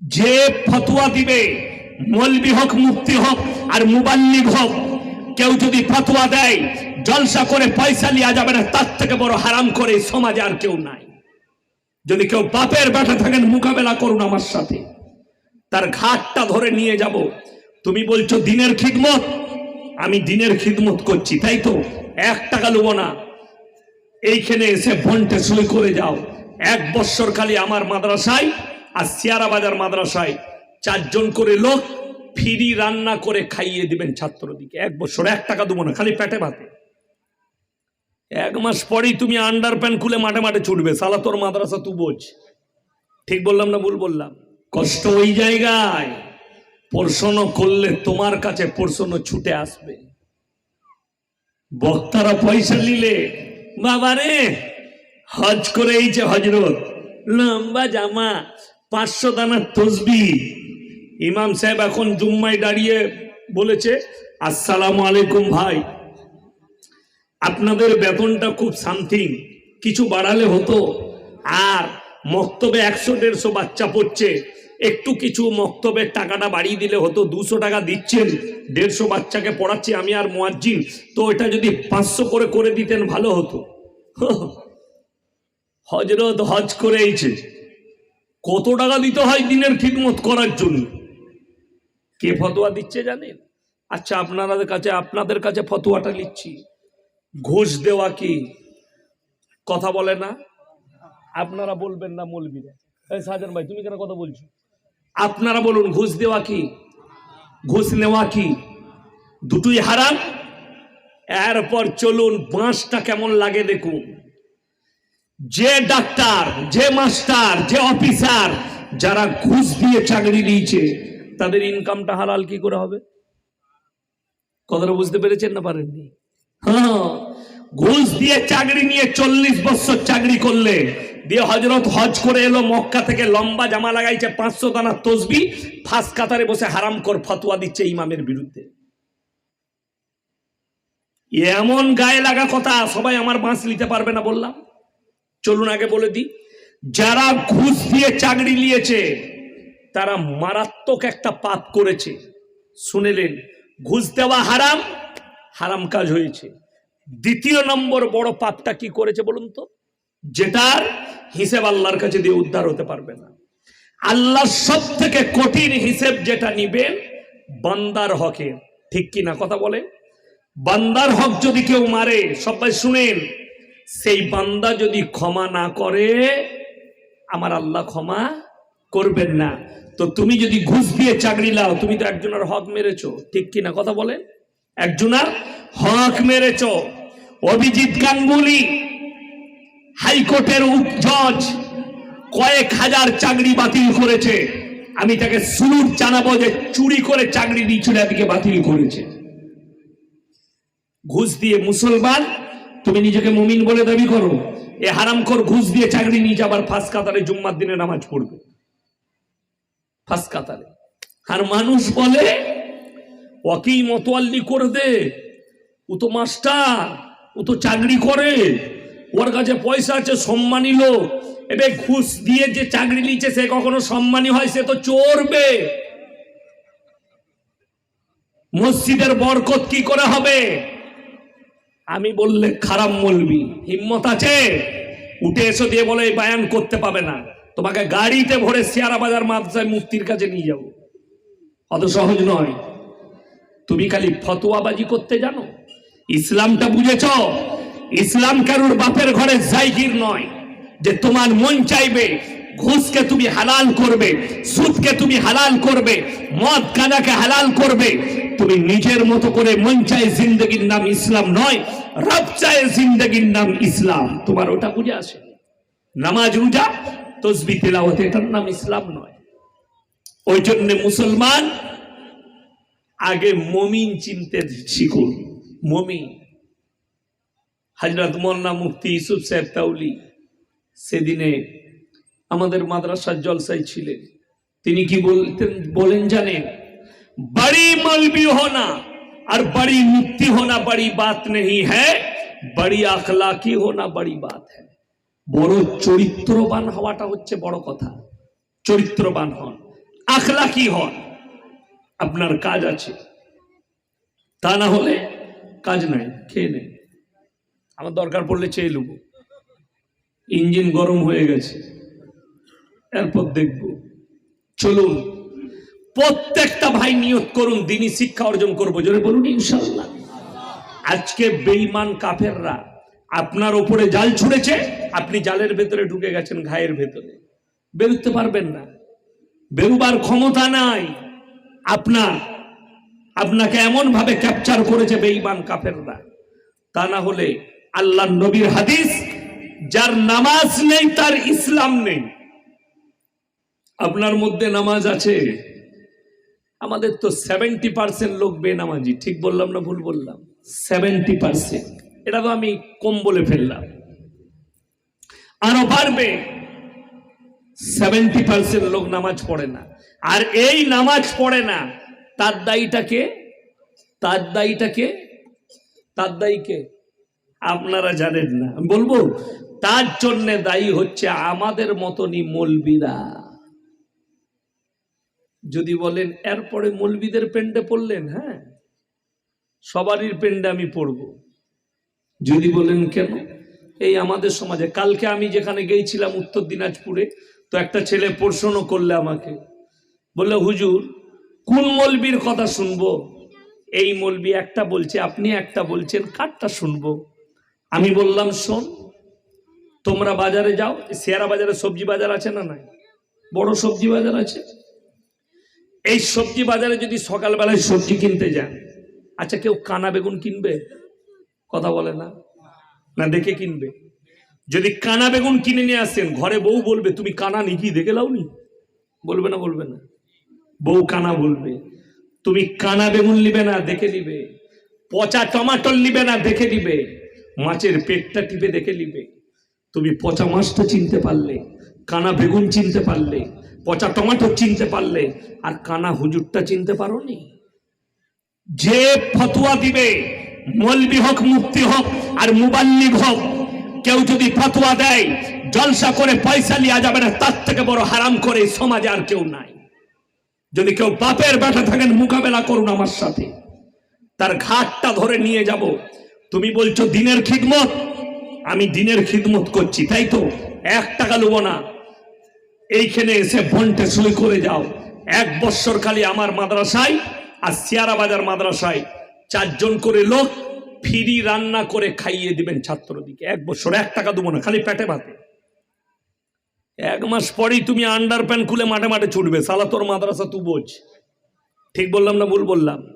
যে ফতোয়া দিবে, মলবি হোক মুক্তি হোক, আর মুবাল্লিগ হোক, কেউ যদি ফতোয়া দেয়, জলসা করে পয়সা লিয়া যাবে না, তার থেকে বড় হারাম করে সমাজে আর কেউ নাই। যদি কেউ বাপের বেটা থাকেন, মোকাবেলা করুন আমার সাথে। তার ঘাটটা ধরে নিয়ে যাব। তুমি বলছো, দিনের খিদমত? আমি দিনের খিদমত করছি, তাই তো? এক টাকা নেব না। এইখানে এসে বন্টে সই করে যাও। এক বৎসর খালি আমার মাদ্রাসায় আর সিয়ারা বাজার মাদ্রাসায় চারজন করে লোক ফিরি রান্না করে খাইয়ে দিবেন ছাত্রদিকে। এক বছর এক টাকা দেবো না, খালি পেটে ভাতে। এক মাস পরেই তুমি আন্ডার প্যান্ট খুলে মাঠে মাঠে ছুটবে, সালা তোর মাদ্রাসা তু বোঝ। ঠিক বললাম না ভুল বললাম? কষ্ট ওই জায়গায়। পড়শোনো করলে তোমার কাছে পড়শোনো ছুটে আসবে। বক্তারা পয়সা নিলে, বাবারে, হজ করে এইছে হজরত, লম্বা জামা পাঁচশো দানার তসবি। ইমাম সাহেব এখন জুম্মায় দাঁড়িয়ে বলেছে, আসসালামু আলাইকুম ভাই, আপনাদের বেতনটা খুব সামথিং, কিছু বাড়ালে হতো। আর মক্তবে একশো দেড়শো বাচ্চা পড়ছে, একটু কিছু মক্তবের টাকাটা বাড়িয়ে দিলে হতো, দুশো টাকা দিচ্ছেন, দেড়শো বাচ্চাকে পড়াচ্ছি আমি আর মোয়াজ্জিন, তো এটা যদি পাঁচশো করে করে দিতেন ভালো হতো। হজরত হজ করে এইছে কত টাকা দিতে হয় দিনের খিদমত করার জন্য? কে ফতোয়া দিচ্ছে জানেন? আচ্ছা আপনাদের কাছে আপনাদের কাছে ফতোয়াটা নিচ্ছি ঘুষ দেওয়া কি? কথা বলে না? আপনারা বলবেন না মলবিরা। এই সাজান ভাই তুমি কেন কথা বলছো? আপনারা বলুন ঘুষ দেওয়া কি? ঘুষ নেওয়া কি? দুটোই হারাম? এরপর চলুন বাঁশটা কেমন লাগে দেখুন। যে ডাক্তার, যে মাস্টার, যে অফিসার, যারা ঘুষ দিয়ে চাকরি দিয়েছে তাদের ইনকামটা হালাল কি করে হবে? কথাটা বুঝতে পেরেছেন না পারেননি? হ্যাঁ ঘুষ দিয়ে চাকরি নিয়ে চল্লিশ বছর চাকরি করলে, দিয়ে হজরত হজ করে এলো মক্কা থেকে, লম্বা জামা লাগাইছে, পাঁচশো দানা তসবি, ফাঁস কাতারে বসে হারাম কর ফতুয়া দিচ্ছে ইমামের বিরুদ্ধে। এমন গায়ে লাগা কথা সবাই আমার বাঁশ নিতে পারবে না বললাম। চলুন আগে বলে দিই। যারা ঘুষ দিয়ে চাকরি নিয়েছে, তারা মারাত্মক একটা পাপ করেছে। শুনেলেন, ঘুষ দেওয়া হারাম হারাম কাজ হয়েছে। দ্বিতীয় নম্বর বড় পাপটা কি করেছে বলুন তো? যেটার হিসেব আল্লাহর কাছে দিয়ে উদ্ধার হতে পারবে না। আল্লাহ সব থেকে কঠিন হিসেব যেটা নিবেন, বান্দার হকে ঠিক কি না কথা বলে বান্দার হক যদি কেউ মারে, সবাই শুনেন সেই বান্দা যদি ক্ষমা না করে, আমার আল্লাহ ক্ষমা করবেন না। তো তুমি যদি ঘুষ দিয়ে চাকরি লাও, তুমি তো একজনের হক মেরেছো। ঠিক কি না কথা বলে একজনের হক মেরেছ। অভিজিৎ গাঙ্গুলি, হাইকোর্টের জজ, কয়েক হাজার চাকরি বাতিল করেছে। আমি তাকে সুরুর জানাব যে চুরি করে চাকরি দিয়েছিল এদিকে বাতিল করেছে। ঘুষ দিয়ে মুসলমান তুমি নিজেকে মুমিন বলে দাবি করো। এ হারামখোর ঘুষ দিয়ে চাকরি নিয়ে যাবার ফাঁস কাতারে জুম্মার দিনে নামাজ পড়বে। ফাঁস কাতারে। আর মানুষ বলে ওকেই মতোয়াল্লি করে দে ও তো মাস্টার, ও তো চাকরি করে, ওর কাছে পয়সা আছে, সম্মানী লোক। এবার ঘুষ দিয়ে যে চাকরি নিচ্ছে সে কখনো সম্মানী হয়, সে তো চড়বে। মসজিদের বরকত কি করে হবে? আমি বললে, খারাপ মলবি হিম্মত আছে? উঠে এসো দিয়ে বলে, এই বায়ান করতে পাবে না। তোমাকে গাড়িতে ভরে সিয়ারা বাজার মাদ্রাসায় মুক্তির কাছে নিয়ে যাব। অত সহজ নয়। তুমি খালি ফতোয়াবাজি করতে জানো? ইসলামটা বুঝেছ? ইসলাম কারুর বাপের ঘরে জাইগির নয় যে তোমার মন চাইবে, ঘুষকে তুমি হালাল করবে, সুদকে তুমি হালাল করবে, মদ গাঁজাকে হালাল করবে তুমি নিজের মতো করে মন চায় জিন্দগির নাম ইসলাম নয়, রব চায় জিন্দগির নাম ইসলাম। তোমার ওটা বুঝে আসে নামাজ রোজা, তসবি, তেলাওয়াত, এটার নাম ইসলাম নয়। ওই জন্য মুসলমান আগে মমিন চিনতে শিখুন। মমিন। হাজরত মোল্লা মুফতি ইসুফ সাহেব তাউলি সেদিনে আমাদের মাদ্রাসার জলসায় ছিলেন। তিনি কি বলতেন বলেন জানেন? बड़ी मौलवी होना और बड़ी मुक्ति होना बड़ी बात नहीं है बड़ी अखलाकी होना बड़ी बात है বড় চরিত্রবান হওয়াটা হচ্ছে বড় কথা চরিত্রবান হন আখলাকি হন আপনার কাজ আছে তা না হলে কাজ নাই খেয়ে নেই আমার দরকার পড়লে চেয়ে নেব ইঞ্জিন গরম হয়ে গেছে এরপর দেখব চলুন প্রত্যেকটা ভাই নিয়ত করুন, দিনই শিক্ষা অর্জন করব। জোরে বলুন, ইনশাল্লাহ। আজকে বেইমান কাফেররা আপনার ওপরে জাল ছুড়েছে, আপনি জালের ভেতরে ঢুকে গেছেন ঘায়ের ভেতরে। বেরোতে পারবেন না। বেরুবার ক্ষমতা নাই। আপনার, আপনাকে এমন ভাবে ক্যাপচার করেছে বেইমান কাফেররা। তা না হলে আল্লাহ নবীর হাদিস, যার নামাজ নেই, তার ইসলাম নেই। আপনার মধ্যে নামাজ আছে? আমাদের তো সেভেন্টি পার্সেন্ট লোক বেনামাজি। ঠিক বললাম না ভুল বললাম? সেভেন্টি পার্সেন্ট এটা তো আমি কম বলে ফেললাম। আরও বাড়বে। সেভেন্টি পার্সেন্ট লোক নামাজ পড়ে না। আর এই নামাজ পড়ে না, তার দায়ীটাকে তার দায়ীটাকে, তার দায়ীকে আপনারা জানেন না। বলব, তার জন্য দায়ী হচ্ছে আমাদের মতনই মলবিরা। যদি বলেন, এরপরে মলবিদের পেন্ডে পড়লেন? হ্যাঁ সবারই পেন্ডে আমি পড়ব। যদি বলেন, কেন? এই আমাদের সমাজে, কালকে আমি যেখানে গিয়েছিলাম উত্তর দিনাজপুরে, তো একটা ছেলে প্রশ্ন করলে আমাকে। বললে, হুজুর, কোন মলবির কথা শুনব? এই মলবি একটা বলছে, আপনি একটা বলছেন, কারটা শুনব? আমি বললাম, শোন, তোমরা বাজারে যাও শেয়ারা বাজারে সবজি বাজার আছে না নাই? বড় সবজি বাজার আছে? এই সবজি বাজারে যদি সকালবেলায় সবজি কিনতে যান। আচ্ছা কেউ কানা বেগুন কিনবে? কথা বলে না। না দেখে কিনবে। যদি কানা বেগুন কিনে নিয়ে আসেন ঘরে বউ বলবে তুমি কানা নিকি দেখে লাওনি? বলবে না বলবে না। বউ কানা বলবে তুমি কানা বেগুন নিবে না দেখে নিবে। পচা টমাটর নিবে না দেখে নিবে। মাছের পেটটা টিপে দেখে নিবে। তুমি পচা মাছটা চিনতে পারলে কানা বেগুন চিনতে পারলে পচা টমাটো চিনতে পারলে, আর কানা হুজুরটা চিনতে পারোনি? যে ফতুয়া দিবে, মলবি হোক মুক্তি হোক, আর মুবাল্লিগ হোক, কেউ যদি ফতুয়া দেয়, জলসা করে পয়সা লিয়া যাবে না, তার থেকে বড় হারাম করে সমাজে আর কেউ নাই। যদি কেউ বাপের বেটা থাকেন, মোকাবেলা করুন আমার সাথে। তার ঘাটটা ধরে নিয়ে যাব। তুমি বলছো, দিনের খিদমত? আমি দিনের খিদমত করছি, তাই তো? এক টাকা নেব না। এইখানে এসে বন্টে সই করে যাও। এক বৎসর খালি আমার মাদ্রাসায় আর সিয়ারা বাজার মাদ্রাসায় চারজন করে লোক ফিরি রান্না করে খাইয়ে দিবেন ছাত্রদিকে এক বছর এক টাকা দেবো না, খালি পেটে ভাতে। এক মাস পরেই তুমি আন্ডার প্যান্ট খুলে মাঠে মাঠে ছুটবে, সালা তোর মাদ্রাসা তু বোঝ। ঠিক বললাম না ভুল বললাম?